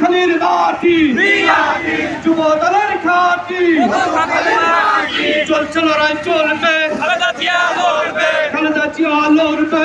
খালির লাঠি যুব দলের খাটি চলছে লড়াই চলবে খালেদা জিয়া লড়বে খালেদা জিয়া লড়বে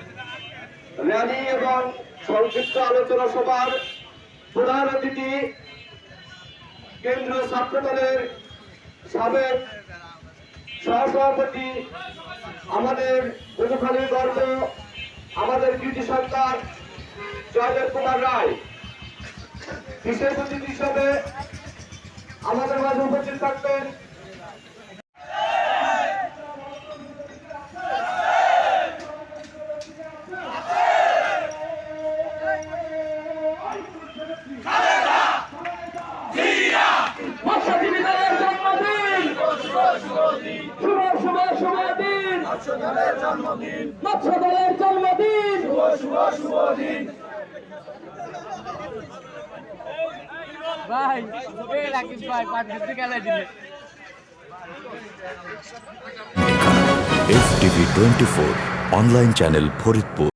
র্যালি এবং সংক্ষিপ্ত আলোচনা সভার প্রধান অতিথি কেন্দ্রীয় ছাত্র দলের সাবেক সহসভাপতি, আমাদের পটুখালীর গর্ব আমাদের কৃতি সরকার জয়দেব কুমার রায়। বিশেষ অতিথি হিসাবে আমাদের মাঝে উপস্থিত থাকবেন মৎস্যজীবী দলের জন্মদিন শুভ শুভ শুভ দিন মৎস্য দলের জন্মদিন। ভাই এই রাকিব ভাই পাঁচ ঘণ্টা দিলে। F TV twenty four online channel Faridpur.